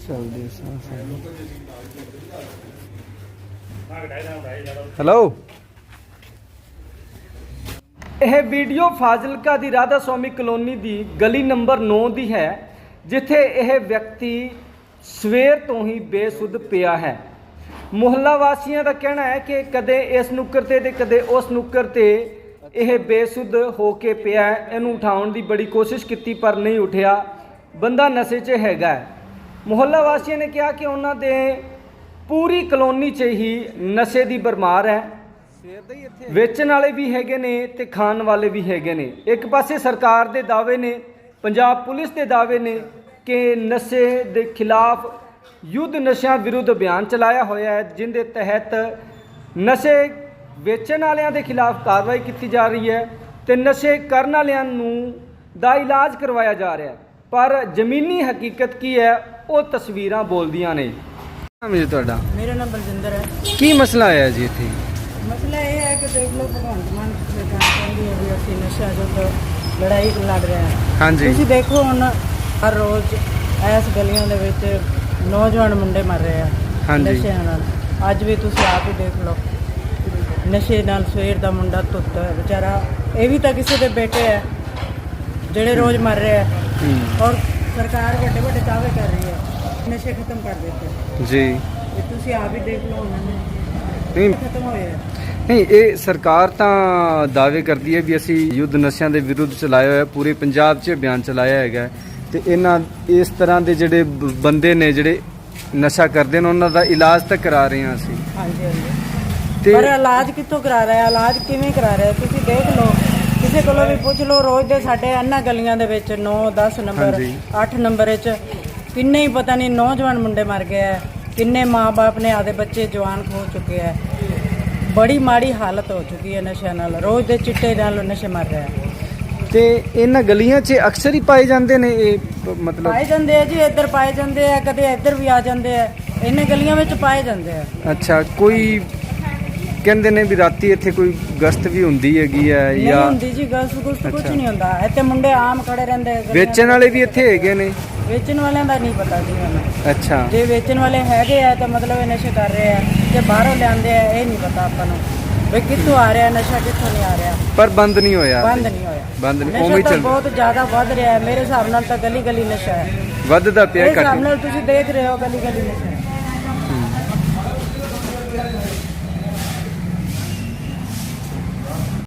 ਚਲਦੇ ਸਾਂ ਹੈਲੋ ਇਹ ਵੀਡੀਓ ਫਾਜ਼ਿਲਕਾ ਦੀ ਰਾਧਾ ਸਵਾਮੀ ਕਲੋਨੀ ਦੀ ਗਲੀ ਨੰਬਰ 9 ਦੀ ਹੈ ਜਿੱਥੇ ਇਹ ਵਿਅਕਤੀ ਸਵੇਰ ਤੋਂ ਹੀ ਬੇਸੁੱਧ ਪਿਆ ਹੈ। ਮੁਹੱਲਾ ਵਾਸੀਆਂ ਦਾ ਕਹਿਣਾ ਹੈ ਕਿ ਕਦੇ ਇਸ ਨੁੱਕਰ ਤੇ ਤੇ ਕਦੇ ਉਸ ਨੁੱਕਰ ਤੇ ਇਹ ਬੇਸੁੱਧ ਹੋ ਕੇ ਪਿਆ ਹੈ। ਇਹਨੂੰ ਉਠਾਉਣ ਦੀ ਬੜੀ ਕੋਸ਼ਿਸ਼ ਕੀਤੀ ਪਰ ਨਹੀਂ ਉਠਿਆ। ਬੰਦਾ ਨਸ਼ੇ 'ਚ ਹੈਗਾ ਮੁਹੱਲਾ ਵਾਸੀਆਂ ਨੇ ਕਿਹਾ ਕਿ ਉਹਨਾਂ ਦੇ ਪੂਰੀ ਕਲੋਨੀ 'ਚ ਹੀ ਨਸ਼ੇ ਦੀ ਬਰਮਾਰ ਹੈ। ਵੇਚਣ ਵਾਲੇ ਵੀ ਹੈਗੇ ਨੇ ਤੇ ਖਾਣ ਵਾਲੇ ਵੀ ਹੈਗੇ ਨੇ। ਇੱਕ ਪਾਸੇ ਸਰਕਾਰ ਦੇ ਦਾਅਵੇ ਨੇ, ਪੰਜਾਬ ਪੁਲਿਸ ਦੇ ਦਾਅਵੇ ਨੇ ਕਿ ਨਸ਼ੇ ਦੇ ਖਿਲਾਫ ਯੁੱਧ ਨਸ਼ਿਆਂ ਵਿਰੁੱਧ ਅਭਿਆਨ ਚਲਾਇਆ ਹੋਇਆ ਹੈ, ਜਿੰਦੇ ਤਹਿਤ ਨਸ਼ੇ ਵੇਚਣ ਵਾਲਿਆਂ ਦੇ ਖਿਲਾਫ ਕਾਰਵਾਈ ਕੀਤੀ ਜਾ ਰਹੀ ਹੈ ਤੇ ਨਸ਼ੇ ਕਰਨ ਵਾਲਿਆਂ ਨੂੰ ਦਾ ਇਲਾਜ ਕਰਵਾਇਆ ਜਾ ਰਿਹਾ ਪਰ ਜ਼ਮੀਨੀ ਹਕੀਕਤ ਕੀ ਹੈ ਉਹ ਤਸਵੀਰਾਂ ਬੋਲਦੀਆਂ ਨੇ। ਨਾਮ ਜੀ ਤੁਹਾਡਾ? ਮੇਰਾ ਨਾਮ ਬਲਜਿੰਦਰ ਹੈ। ਕੀ ਮਸਲਾ ਆਇਆ ਜੀ ਇੱਥੇ? ਮਸਲਾ ਇਹ ਹੈ ਕਿ ਦੇਖ ਲਓ ਭਗਵੰਤ ਮਾਨ ਸਰਕਾਰ ਕਹਿੰਦੀ ਹੈ ਵੀ ਅਸੀਂ ਨਸ਼ਾ ਵਿਰੁੱਧ ਲੜਾਈ ਲੜ ਰਹੇ ਹਾਂ। ਹਾਂਜੀ। ਤੁਸੀਂ ਦੇਖੋ ਹੁਣ ਹਰ ਰੋਜ਼ ਇਸ ਗਲੀਆਂ ਦੇ ਵਿੱਚ ਨੌਜਵਾਨ ਮੁੰਡੇ ਮਰ ਰਹੇ ਆ ਹਾਂਜੀ। ਨਸ਼ਿਆਂ ਨਾਲ। ਅੱਜ ਵੀ ਤੁਸੀਂ ਆਪ ਹੀ ਦੇਖ ਲਓ। ਨਸ਼ੇ ਨਾਲ ਸਵੇਰ ਦਾ ਮੁੰਡਾ ਧੁੱਤ ਹੈ ਵਿਚਾਰਾ ਇਹ ਵੀ ਤਾਂ ਕਿਸੇ ਦੇ ਬੇਟੇ ਹੈ ਜਿਹੜੇ ਰੋਜ਼ ਮਰ ਰਹੇ ਹੂੰ। ਔਰ ਸਰਕਾਰ ਵੱਡੇ ਵੱਡੇ ਦਾਅਵੇ ਕਰ ਰਹੀ ਹੈ। ਨਸ਼ੇ ਖਤਮ ਕਰ ਦਿੱਤੇ। ਜੀ। ਇਹ ਤੁਸੀਂ ਆਪ ਹੀ ਦੇਖ ਲਓ ਉਹਨਾਂ ਨੇ। ਨਹੀਂ। ਖਤਮ ਹੋਏ ਆ ਨਹੀਂ ਇਹ ਸਰਕਾਰ ਤਾਂ ਦਾਅਵੇ ਕਰਦੀ ਹੈ ਵੀ ਅਸੀਂ ਯੁੱਧ ਨਸ਼ਿਆਂ ਦੇ ਵਿਰੁੱਧ ਚਲਾਇਆ ਹੋਇਆ ਪੂਰੇ ਪੰਜਾਬ 'ਚ ਅਭਿਆਨ ਚਲਾਇਆ ਹੈਗਾ ਤੇ ਇਹਨਾਂ ਇਸ ਤਰ੍ਹਾਂ ਦੇ ਜਿਹੜੇ ਬੰਦੇ ਨੇ ਜਿਹੜੇ ਨਸ਼ਾ ਕਰਦੇ ਨੇ ਉਹਨਾਂ ਦਾ ਇਲਾਜ ਤਾਂ ਕਰਾ ਰਹੇ ਹਾਂ ਅਸੀਂ। ਹਾਂਜੀ ਹਾਂਜੀ। ਤੇ ਪਰ ਇਲਾਜ ਕਿੱਥੋਂ ਕਰਾ ਰਿਹਾ? ਇਲਾਜ ਕਿਵੇਂ ਕਰਾ ਰਿਹਾ? ਤੁਸੀਂ ਦੇਖ ਲਓ। ਕਿਸੇ ਕੋਲੋਂ ਵੀ ਪੁੱਛ ਲਓ ਰੋਜ਼ ਦੇ ਸਾਡੇ ਇਹਨਾਂ ਗਲੀਆਂ ਦੇ ਵਿੱਚ 9 10 ਨੰਬਰ ਹਾਂਜੀ। 8 ਨੰਬਰ ਵਿੱਚ ਕਿੰਨੇ ਹੀ ਪਤਾ ਨਹੀਂ ਨੌਜਵਾਨ ਮੁੰਡੇ ਮਰ ਗਏ ਆ। ਕਿੰਨੇ ਮਾਪੇ ਨੇ ਆਦੇ ਬੱਚੇ ਜਵਾਨ ਖੋ ਚੁੱਕੇ ਆ। ਬੜੀ ਮਾੜੀ ਹਾਲਤ ਹੋ ਚੁੱਕੀ ਹੈ ਨਸ਼ਿਆਂ ਨਾਲ। ਰੋਜ਼ ਦੇ ਚਿੱਟੇ ਨਾਲ ਨਸ਼ੇ ਮਰ ਰਹੇ ਤੇ ਇਹਨਾਂ ਗਲੀਆਂ 'ਚ ਅਕਸਰ ਹੀ ਪਾਏ ਜਾਂਦੇ ਨੇ ਇਹ ਮਤਲਬ ਪਾਏ ਜਾਂਦੇ ਆ ਜੀ ਇੱਧਰ ਪਾਏ ਜਾਂਦੇ ਆ ਕਦੇ ਇੱਧਰ ਵੀ ਆ ਜਾਂਦੇ ਆ। ਇਹਨਾਂ ਗਲੀਆਂ ਵਿੱਚ ਪਾਏ ਜਾਂਦੇ ਆ। ਅੱਛਾ ਕੋਈ ਕਹਿੰਦੇ ਨੇ ਵੀ ਰਾਤੀ ਇੱਥੇ ਕੋਈ ਗਸ਼ਤ ਵੀ ਹੁੰਦੀ ਹੈਗੀ ਹੈ ਨਹੀਂ ਜਾਂ ਹੁੰਦੀ ਜੀ ਗਸ ਗੁਸ ਕੁਝ ਅੱਛਾ। ਨਹੀਂ ਹੁੰਦਾ। ਇੱਥੇ ਮੁੰਡੇ ਆਮ ਖੜੇ ਰਹਿੰਦੇ ਗਲੀਆਂ ਵੇਚਣ ਵਾਲੇ ਵੀ ਇੱਥੇ ਹੈਗੇ ਨੇ? ਵੇਚਣ ਵਾਲਿਆਂ ਦਾ ਨਹੀਂ ਪਤਾ ਜੀ ਮੈਨੂੰ ਅੱਛਾ। ਜੇ ਵੇਚਣ ਵਾਲੇ ਹੈਗੇ ਆ ਤਾਂ ਮਤਲਬ ਇਹ ਨਸ਼ੇ ਕਰ ਰਹੇ ਆ। ਜੇ ਬਾਹਰੋਂ ਲਿਆਂਦੇ ਆ ਇਹ ਨਹੀਂ ਪਤਾ ਆਪਾਂ ਨੂੰ ਵੀ ਕਿੱਥੋਂ ਆ ਰਿਹਾ ਨਸ਼ਾ ਕਿੱਥੋਂ ਨਹੀਂ ਆ ਰਿਹਾ। ਪਰ ਬੰਦ ਨਹੀਂ ਹੋਇਆ ਬੰਦ ਨਹੀਂ ਹੋਇਆ। ਬੰਦ ਨਹੀਂ ਨਸ਼ਾ ਉਵੇਂ ਹੀ ਤਾਂ ਚੱਲ ਬਹੁਤ ਜ਼ਿਆਦਾ ਵੱਧ ਰਿਹਾ। ਹੈ ਮੇਰੇ ਹਿਸਾਬ ਨਾਲ ਤਾਂ ਗਲੀ ਗਲੀ ਨਸ਼ਾ ਹੈ। ਵੱਧਦਾ ਪਿਆ ਹਿਸਾਬ ਘੱਟ। ਨਾਲ ਤੁਸੀਂ ਦੇਖ ਰਹੇ ਹੋ ਗਲੀ ਗਲੀ ਨਸ਼ਾ।